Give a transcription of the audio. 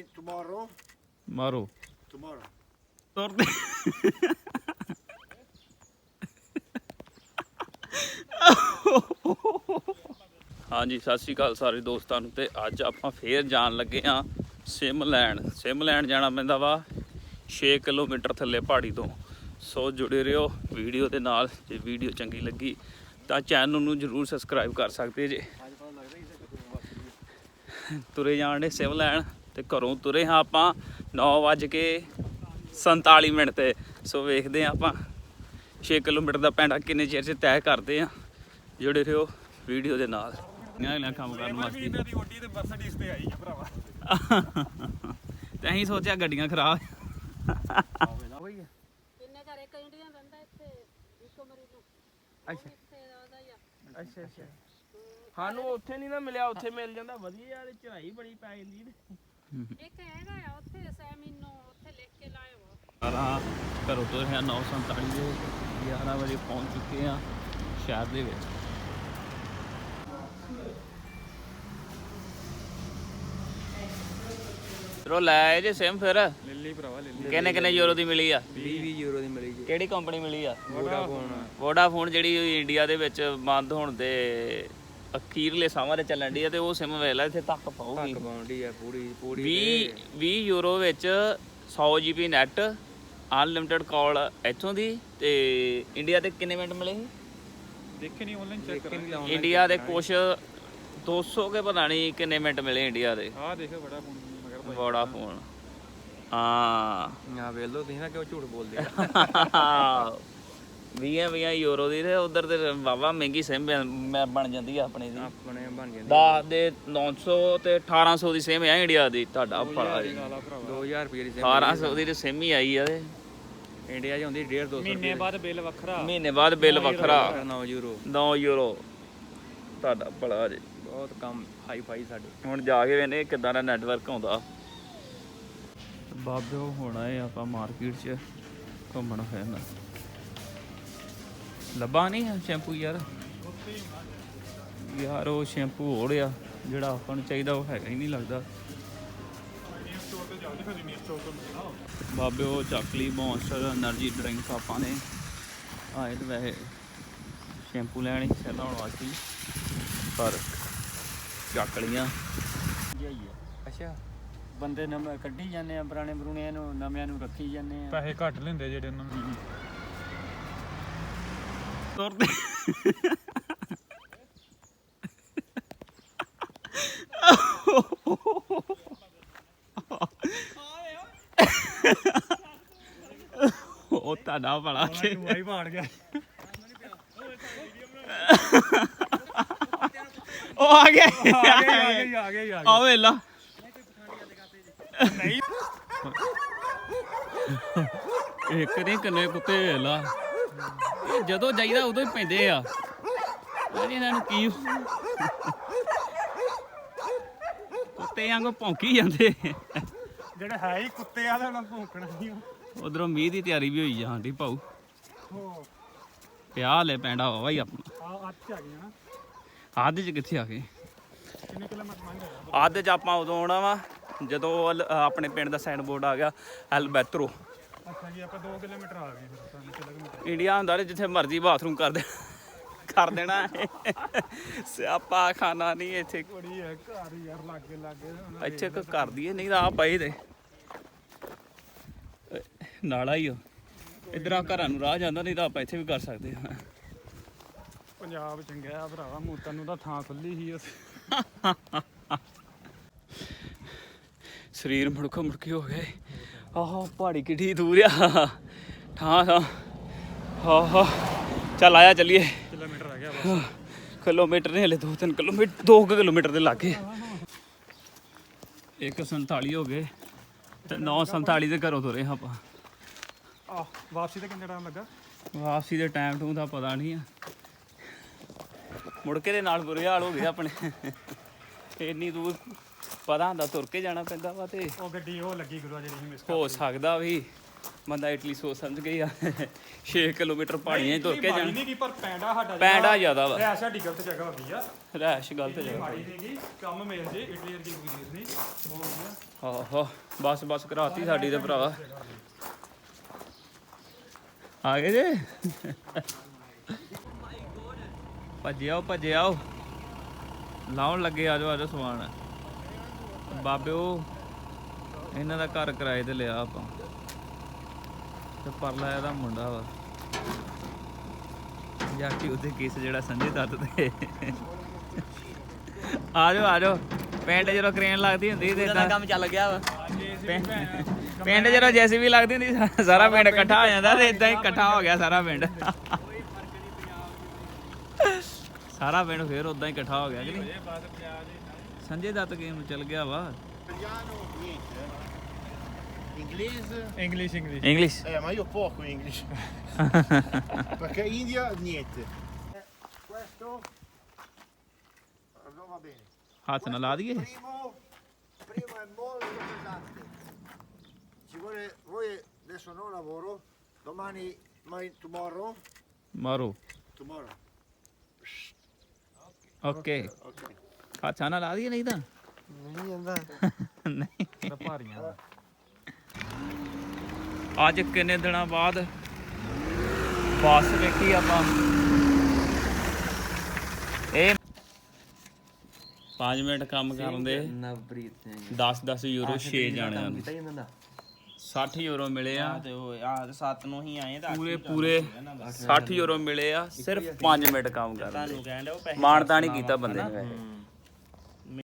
tomorrow, ਮਾਰੋ tomorrow. ਤੁਰਦੇ ਹਾਂਜੀ ਸਤਿ ਸ਼੍ਰੀ ਅਕਾਲ ਸਾਰੇ ਦੋਸਤਾਂ ਨੂੰ ਤੇ ਅੱਜ ਆਪਾਂ ਫੇਰ ਜਾਣ ਲੱਗੇ ਆ ਸਿਮ ਲੈਣ ਸਿਮ ਲੈਣ ਜਾਣਾ ਪੈਂਦਾ ਵਾ 6 ਕਿਲੋਮੀਟਰ ਥੱਲੇ ਪਹਾੜੀ ਤੋਂ। ਸੋ ਜੁੜੇ ਰਹੋ ਵੀਡੀਓ ਦੇ ਨਾਲ ਜੇ ਵੀਡੀਓ ਚੰਗੀ ਲੱਗੀ ਤਾਂ ਚੈਨਲ ਨੂੰ ਜਰੂਰ ਸਬਸਕ੍ਰਾਈਬ ਕਰ ਸਕਦੇ ਜੇ। ਤੁਰੇ ਜਾਣ ਦੇ ਸਿਮ ਲੈਣ ਤੇ ਘਰੋਂ ਤੁਰੇ ਹਾਂ ਆਪਾਂ 9:47 ਮਿੰਟ ਤੇ। ਸੋ ਵੇਖਦੇ ਹਾਂ ਆਪਾਂ 6 ਕਿਲੋਮੀਟਰ ਦਾ ਪੈਂਡਾ ਕਿੰਨੇ ਚਿਰ 'ਚ ਤੈਅ ਕਰਦੇ ਆ ਜੁੜੇ ਰਹੋ ਵੀਡੀਓ ਦੇ ਨਾਲ। ਇਹਨਾਂ ਨਾਲ ਕੰਮ ਕਰਨ ਵਾਸਤੇ। ਦੀ ਓਟੀ ਤੇ ਮਰਸੀਡੀਜ਼ ਤੇ ਆਈ ਆ ਭਰਾਵਾ। ਤੇ ਅਸੀਂ ਸੋਚਿਆ ਗੱਡੀਆਂ ਖਰਾਬ ਕਿੰਨੇ ਘਰ ਇੱਕ ਇੰਡੀਅਨ ਰਹਿੰਦਾ ਇੱਥੇ ਇੱਕੋ ਮਰੀ ਨੂੰ ਅੱਛਾ ਇੱਥੇ ਉਹਦਾ ਹੀ ਆ। ਅੱਛਾ ਅੱਛਾ। ਸਾਨੂੰ ਉੱਥੇ ਨਹੀਂ ਨਾ ਮਿਲਿਆ ਉੱਥੇ ਮਿਲ ਜਾਂਦਾ ਵਧੀਆ ਯਾਰ ਚੜਾਈ ਬੜੀ ਪੈ ਜਾਂਦੀ ਤੇ। ਇੱਕ ਹੈਗਾ ਆ ਉੱਥੇ ਸੈਮਿਨੋ ਉੱਥੇ ਲਿਖ ਕੇ ਲਾਇਆ ਵਾ ਸਾਰਾ ਘਰੋਂ ਤੋਂ ਹੈ 947 ਦੇ 11 ਵਜੇ ਪਹੁੰਚ ਚੁੱਕੇ ਆ ਸ਼ਹਿਰ ਦੇ ਵਿੱਚ। ਰੋ ਲੈ ਜੇ ਸਿਮ ਫਿਰ। ਲਿੱਲੀ ਭਰਾਵਾ ਲਿੱਲੀ ਕਿੰਨੇ ਕਿੰਨੇ ਯੂਰੋ ਦੀ ਮਿਲੀ ਆ? 20 20 ਯੂਰੋ ਦੀ ਮਿਲੀ ਜੀ। ਕਿਹੜੀ ਕੰਪਨੀ ਮਿਲੀ ਆ? ਵੋਡਾਫੋਨ ਵੋਡਾਫੋਨ ਜਿਹੜੀ ਇੰਡੀਆ ਦੇ ਵਿੱਚ ਬੰਦ ਹੋਣ ਦੇ ਅਖੀਰਲੇ ਸਾਹਾਂ ਤੇ ਚੱਲਣ ਦੀ ਆ ਤੇ ਉਹ ਸਿਮ ਵੇਲਾ ਇੱਥੇ ਤੱਕ ਪਾਉਗੀ ਧੱਕ ਬਾਉਂਦੀ ਆ ਪੂਰੀ ਪੂਰੀ 20 20 ਯੂਰੋ ਵਿੱਚ 100 GB ਨੈਟ ਅਨਲਿਮਿਟਡ ਕਾਲ ਇੱਥੋਂ ਦੀ ਤੇ ਇੰਡੀਆ ਤੇ ਕਿੰਨੇ ਮਿੰਟ ਮਿਲੇ ਦੇਖੇ ਨਹੀਂ ਆਨਲਾਈਨ ਚੈੱਕ ਕਰਾਂਗੇ। ਇੰਡੀਆ ਦੇ ਕੁਛ 200 ਕੇ ਪਤਾ ਨਹੀਂ ਕਿੰਨੇ ਮਿੰਟ ਮਿਲੇ ਇੰਡੀਆ ਦੇ। ਆਹ ਦੇਖੋ ਬੜਾ ਫੋਨ ਮਗਰ ਵੋਡਾਫੋਨ ਹਾਂ। ਆ ਵੇਖ ਲਓ ਤੁਸੀਂ ਨਾ ਕਿਉਂ ਝੂਠ ਬੋਲਦੇ ਆ? 20 20 ਯੂਰੋ ਦੀ ਤੇ ਉਧਰ ਤੇ ਵਾਵਾ ਮਹਿੰਗੀ ਸਿਮ ਬਣ ਜਾਂਦੀ ਆ ਆਪਣੀ ਦੀ। ਆਪਣੇ ਬਣ ਜਾਂਦੇ 10 ਦੇ 900 ਤੇ 1800 ਦੀ ਸਿਮ ਆ ਇੰਡੀਆ ਦੀ ਤੁਹਾਡਾ ਜੀ। ਭਰਾਵਾ। 2000 ਰੁਪਏ ਦੀ 1800 ਦੀ ਤੇ ਸਿਮ ਹੀ ਆਈ ਆ ਤੇ। ਇੰਡੀਆ 'ਚ ਹੁੰਦੀ 1.5 200 ਮਹੀਨੇ ਬਾਅਦ ਬਿੱਲ ਵੱਖਰਾ। ਮਹੀਨੇ ਬਾਅਦ ਬਿੱਲ ਵੱਖਰਾ। 9 ਯੂਰੋ। 9 ਯੂਰੋ। ਤੁਹਾਡਾ ਭਲਾ ਜੀ। ਬਹੁਤ ਕੰਮ ਹਾਈ ਫਾਈ ਸਾਡੇ। ਹੁਣ ਜਾ ਕੇ ਵੇਨੇ ਕਿਦਾਂ ਦਾ ਨੈਟਵਰਕ ਆਉਂਦਾ। ਬਾਬਿਓ ਹੁਣ ਆਏ ਆਪਾਂ ਮਾਰਕੀਟ 'ਚ ਘੁੰਮਣ ਫਿਰਨ। ਲੱਭਾ ਨਹੀਂ ਸ਼ੈਂਪੂ ਯਾਰ। ਯਾਰ ਉਹ ਸ਼ੈਂਪੂ ਹੋਰ ਆ ਜਿਹੜਾ ਆਪਾਂ ਨੂੰ ਚਾਹੀਦਾ ਉਹ ਹੈਗਾ ਹੀ ਨਹੀਂ ਲੱਗਦਾ। ਬਾਬੇ ਉਹ ਚਾਕਲੀ ਮੌਨਸਟਰ એનર્ਜੀ ਡਰਿੰਕ ਆਪਾਂ ਨੇ। ਆਏ ਤੇ ਵੈਸੇ ਸ਼ੈਂਪੂ ਲੈਣ ਹੀ ਸੈਲਾ ਹੁਣ ਵਾਸਤੇ ਪਰ ਚਾਕਲੀਆਂ ਅੱਛਾ ਬੰਦੇ ਨਵੇਂ ਕੱਢੀ ਜਾਂਦੇ ਆ ਪੁਰਾਣੇ ਬਰੂਣਿਆਂ ਨੂੰ ਨਵਿਆਂ ਨੂੰ ਰੱਖੀ ਜਾਂਦੇ ਆ। ਪੈਸੇ ਘੱਟ ਲੈਂਦੇ ਜਿਹੜੇ ਉਹਨਾਂ ਨੂੰ। ਤੁਰਦੇ ਉਹ ਤੁਹਾਡਾ ਭਲਾ ਤੇ ਵਾਈ ਭਾੜ ਗਿਆ। ਉਹ ਆ ਗਿਆ। ਆ ਗਿਆ ਆ ਗਿਆ ਆ ਵੇਲਾ ਨਹੀਂ। ਇੱਕ ਨਹੀਂ ਕਿੰਨੇ ਕੁੱਤੇ ਵੇਲਾ ਇਹ ਜਦੋਂ ਜਾਈਦਾ ਉਦੋਂ ਹੀ ਪੈਂਦੇ ਆ। ਯਾਰ ਇਹਨਾਂ ਨੂੰ ਕੀ ਕੁੱਤੇ ਵਾਂਗੂ ਭੌਂਕੀ ਜਾਂਦੇ। ਜਿਹੜੇ ਹੈ ਹੀ ਕੁੱਤੇ ਆ ਉਹਨਾਂ ਭੌਂਕਣਾ ਨਹੀਂ ਉਧਰੋਂ ਮੀਂਹ ਦੀ ਤਿਆਰੀ ਵੀ ਹੋਈ ਜਾਂਦੀ ਭਾਊ। ਉਹ ਪਿਆ ਲੈ ਪੈਂਡਾ ਵਾ ਹੀ ਆਪਣਾ। ਆ ਨਾ। ਚ ਕਿੱਥੇ ਆ ਗਏ? ਕਿੰਨੇ ਕਿਲੋਮੀਟਰ ਚ ਆਪਾਂ ਉਦੋਂ ਆਉਣਾ ਵਾ ਜਦੋਂ ਅਲ- ਆਪਣੇ ਪਿੰਡ ਦਾ ਸਾਈਨ ਬੋਰਡ ਆ ਗਿਆ ਐਲਬੈਤਰੋ। ਅੱਛਾ ਜੀ ਆਪਾਂ 2 ਕਿਲੋਮੀਟਰ ਆ ਗਏ ਫਿਰ ਸਾਨੂੰ ਕਿਲੋਮੀਟਰ ਇੰਡੀਆ ਹੁੰਦਾ ਤੇ ਜਿੱਥੇ ਮਰਜ਼ੀ ਬਾਥਰੂਮ ਕਰ ਦੇ ਕਰ ਦੇਣਾ। ਸਿਆਪਾ ਖਾਣਾ ਨਹੀਂ ਇੱਥੇ। ਬੜੀ ਹੈ ਘਰ ਹੀ ਯਾਰ ਲਾਗੇ ਲਾਗੇ। ਇੱਥੇ ਕੋ ਕਰ ਦਈਏ ਨਹੀਂ ਤਾਂ ਆ ਪਏ ਦੇ ਨਾਲਾ ਹੀ ਹੋ ਇਧਰ ਆ ਘਰਾਂ ਨੂੰ ਰਾਹ ਜਾਂਦਾ ਨਹੀਂ ਤਾਂ ਆਪਾਂ ਇੱਥੇ ਵੀ ਕਰ ਸਕਦੇ ਹਾਂ। ਪੰਜਾਬ ਚੰਗਾ ਆ ਭਰਾਵਾ ਮੂਤਨ ਨੂੰ ਤਾਂ ਥਾਂ ਖੁੱਲੀ ਸੀ ਉਸ ਸਰੀਰ ਮੁੜਕੋ ਮੁੜਕੀ ਹੋ ਗਏ। ਆਹ ਪਹਾੜੀ ਕਿੱਡੀ ਦੂਰ ਆ। ਠਾਂ ਠਾਂ ਹਾਂ ਹਾਂ ਚੱਲ ਆਇਆ ਚੱਲੀਏ। ਕਿਲੋਮੀਟਰ ਆ ਗਿਆ ਬਸ। ਕਿਲੋਮੀਟਰ ਨਹੀਂ ਹਲੇ 2-3 ਕਿਲੋਮੀਟਰ 2 ਕਿਲੋਮੀਟਰ ਦੇ ਲਾਗੇ। 147 ਹੋ ਗਏ ਤੇ 947 ਦੇ ਘਰੋਂ ਤੁਰੇ ਹਾਂ ਆਪਾਂ। ਆ ਵਾਪਸੀ ਤੇ ਕਿੰਨਾ ਟਾਈਮ ਲੱਗਾ? ਵਾਪਸੀ ਦੇ ਟਾਈਮ ਟੂ ਦਾ ਪਤਾ ਨਹੀਂ ਆ। ਮੁੜ ਕੇ ਦੇ ਨਾਲ ਬੁਰੇ ਹਾਲ ਹੋ ਗਏ ਆਪਣੇ। ਇੰਨੀ ਦੂਰ ਪਤਾ ਹੁੰਦਾ ਤੁਰ ਕੇ ਜਾਣਾ ਪੈਂਦਾ ਵਾ ਤੇ ਉਹ ਗੱਡੀ ਉਹ ਲੱਗੀ ਗੁਰੂਆ ਜਿਹੜੀ ਮਿਸ ਹੋ ਸਕਦਾ ਵੀ ਬੰਦਾ ਇਟਲੀ ਸੋਚ ਸਮਝ ਗਈ ਆ। 6 ਕਿਲੋਮੀਟਰ ਪਹਾੜੀਆਂ 'ਚ ਤੁਰ ਕੇ ਜਾਣ। ਨਹੀਂ ਕੀ ਪਰ ਪੈਂਡਾ ਸਾਡਾ ਪੈਂਡਾ ਜ਼ਿਆਦਾ ਵਾ। ਰਿਆ ਸਾਡੀ ਗਲਤ ਜਗ੍ਹਾ ਹੋ ਗਈ ਆ। ਰੈਸ਼ ਗਲਤ ਜਗ੍ਹਾ ਨਹੀਂਗੀ ਕੰਮ ਮਿਲ ਜੇ ਇਟਲੀ ਵਰਗੀ ਕੋਈ ਰੀਸ ਨਹੀਂ। ਹੋ ਗਿਆ ਆਹੋ ਬਸ ਬਸ ਕਰਾਤੀ ਸਾਡੀ ਤੇ ਭਰਾਵਾ। ਆ। ਗਏ ਜੇ? ਭੱਜਿਆਓ ਭੱਜਿਆਓ ਲਾਉਣ ਲੱਗੇ ਆਜੋ ਆਜੋ ਸਮਾਨ। ਬਾਬਿਓ ਇਹਨਾਂ ਦਾ ਘਰ ਕਿਰਾਏ ਤੇ ਲਿਆ ਆਪਾਂ। ਤੇ ਪਰਲਾ ਇਹਦਾ ਮੁੰਡਾ ਵਾ। ਜਾਟੀ ਉਹਦੇ ਕੇਸ ਜਿਹੜਾ ਸੰਜੇ ਦੱਤ ਤੇ ਆਜੋ ਆਜੋ। ਪਿੰਡ ਜਦੋਂ ਕ੍ਰੇਨ ਲੱਗਦੀ ਹੁੰਦੀ ਤੇ ਇਦਾਂ ਕੰਮ ਚੱਲ ਗਿਆ ਵਾ। ਪਿੰਡ ਜਦੋਂ ਜੈਸੀਬੀ ਲੱਗਦੀ ਹੁੰਦੀ ਸਾਰਾ ਪਿੰਡ ਇਕੱਠਾ ਹੋ ਜਾਂਦਾ ਤੇ ਇਦਾਂ ਹੀ ਇਕੱਠਾ ਹੋ ਗਿਆ ਸਾਰਾ ਪਿੰਡ। ਸਾਰਾ ਪਿੰਡ ਫੇਰ ਉਦਾਂ ਹੀ ਇਕੱਠਾ ਹੋ ਗਿਆ ਕਿ ਨਹੀਂ? ਸੰਜੇ ਦੱਤ ਗੇਮ ਚੱਲ ਗਿਆ ਵਾ Inglese? English English English Eh, ma io poco English. Perché India niente. Questo non va bene. ਹੱਥ ਨਾਲ ਲਾ ਦਈਏ Primo, primo è molto pesante. Ci vuole, voi adesso non lavoro, domani, ma tomorrow, ਮਾਰੋ tomorrow. Okay Ok. ਹੱਥਾਂ ਨਾਲ ਲਾ ਦਈਏ ਨਹੀਂ ਤਾਂ। Non andare. ਨਹੀਂ। ਭਾਰੀਆਂ ਅੱਜ ਕਿੰਨੇ ਦਿਨਾਂ ਬਾਅਦ ਬੱਸ ਵੇਖੀ ਆਪਾਂ? ਇਹ 5 ਮਿੰਟ ਕੰਮ ਕਰਨ ਦੇ। ਨਵਪ੍ਰੀਤ ਸਿੰਘ। 10 10 ਯੂਰੋ 6 ਜਾਣਿਆਂ ਨੂੰ। ਕੀਤਾ ਇਹਨਾਂ ਦਾ? 60 ਯੂਰੋ ਮਿਲੇ ਆ। ਤੇ ਉਹ ਆ ਤੇ ਸੱਤ ਨੂੰ ਹੀ ਆਏ ਤਾਂ ਪੂਰੇ ਪੂਰੇ 60 ਯੂਰੋ ਮਿਲੇ ਆ ਸਿਰਫ 5 ਮਿੰਟ ਕੰਮ ਕਰਨ ਦੇ। ਮਾਣਤਾ ਨਹੀਂ ਕੀਤਾ ਬੰਦੇ ਨੇ ਵੈਸੇ।